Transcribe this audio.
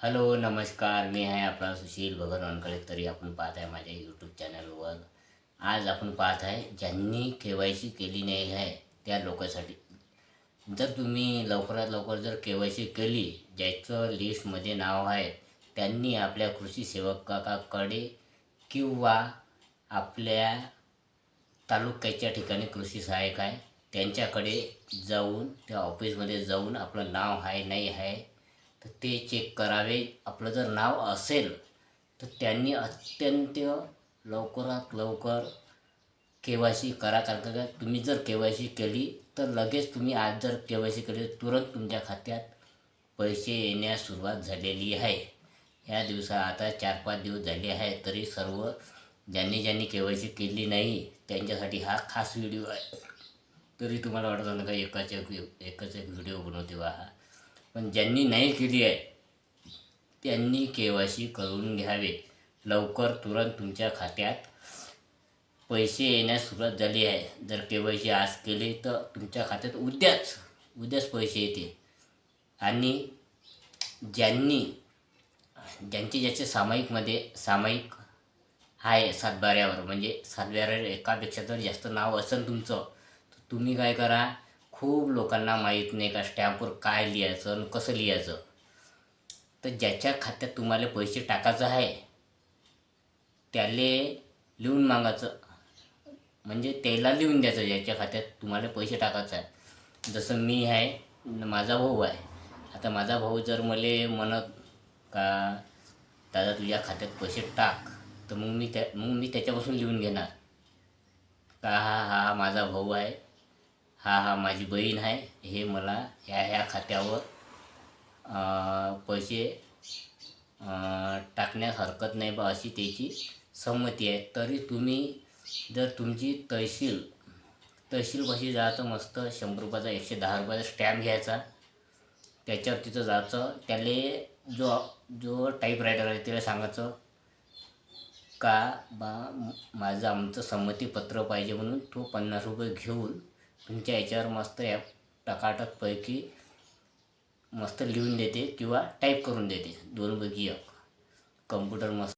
Hello नमस्कार. मी आहे आपला सुशील भगत वानकडे तरी आपण पाहत आहे माझ्या यूट्यूब चॅनलवर आज आपण पाहत आहे ज्यांनी के वाय सी केली नाही आहे त्या लोकांसाठी. जर तुम्ही लवकरात लवकर जर के वाय सी केली ज्याचं लिस्टमध्ये नाव आहे त्यांनी आपल्या कृषी सेवकाकडे किंवा आपल्या तालुक्याच्या ठिकाणी कृषी सहाय्यक आहे त्यांच्याकडे जाऊन त्या ऑफिसमध्ये जाऊन आपलं नाव आहे नाही आहे तर ते चेक करावे. आपलं जर नाव असेल तर त्यांनी अत्यंत लवकरात लवकर के वाय सी करा. कारण का तुम्ही जर के वाय सी केली तर लगेच तुम्ही आज जर के वाय सी केली तर तुरंत तुमच्या खात्यात पैसे येण्यास सुरुवात झालेली आहे. ह्या दिवसा आता चार पाच दिवस झाले आहे तरी सर्व ज्यांनी ज्यांनी के वाय सी केली नाही त्यांच्यासाठी हा खास व्हिडिओ आहे. तरी तुम्हाला वाटत ना का एकाच एक एकच एक व्हिडिओ बनवते वा हा. पण ज्यांनी नाही केली आहे त्यांनी के वाय सी करून घ्यावे. लवकर तुरंत तुमच्या खात्यात पैसे येण्यास सुरुवात झाली आहे. जर के वाय सी आज केली तर तुमच्या खात्यात उद्याच उद्याच पैसे येतील. आणि ज्यांनी ज्यांचे ज्याचे सामायिकमध्ये सामायिक आहे सातबाऱ्यावर म्हणजे सातबाऱ्यावर एकापेक्षा जर जास्त नाव असेल तुमचं तर तुम्ही काय करा खूप लोकांना माहीत नाही का स्टॅम्पवर काय लिहायचं आणि कसं लिहायचं. तर ज्याच्या खात्यात तुम्हाला पैसे टाकायचं आहे त्याले लिहून मागायचं. म्हणजे त्याला लिहून द्यायचं ज्याच्या खात्यात तुम्हाला पैसे टाकायचं आहे. जसं मी आहे माझा भाऊ आहे. आता माझा भाऊ जर मला म्हणत का दादा तुझ्या खात्यात पैसे टाक तर मग मी त्या मग मी त्याच्यापासून लिहून घेणार. का हा हा माझा भाऊ आहे. हा हा माझी बहीण आहे. हे मला ह्या ह्या खात्यावर पैसे टाकण्यास हरकत नाही बा अशी त्याची संमती आहे. तरी तुम्ही जर तुमची तहसील तहसीलपाशी जायचं मस्त शंभर रुपयाचा एकशे दहा रुपयाचा स्टॅम्प घ्यायचा त्याच्यावर तिथं जायचं त्याला जो जो टाईपरायटर आहे त्याला सांगायचं का बा माझं आमचं संमतीपत्र पाहिजे म्हणून तो पन्नास रुपये घेऊन तुमच्या याच्यावर मस्त ॲप टकाटकपैकी मस्त लिहून देते किंवा टाईप करून देते. दोनपैकी एक. कम्प्युटर मस्त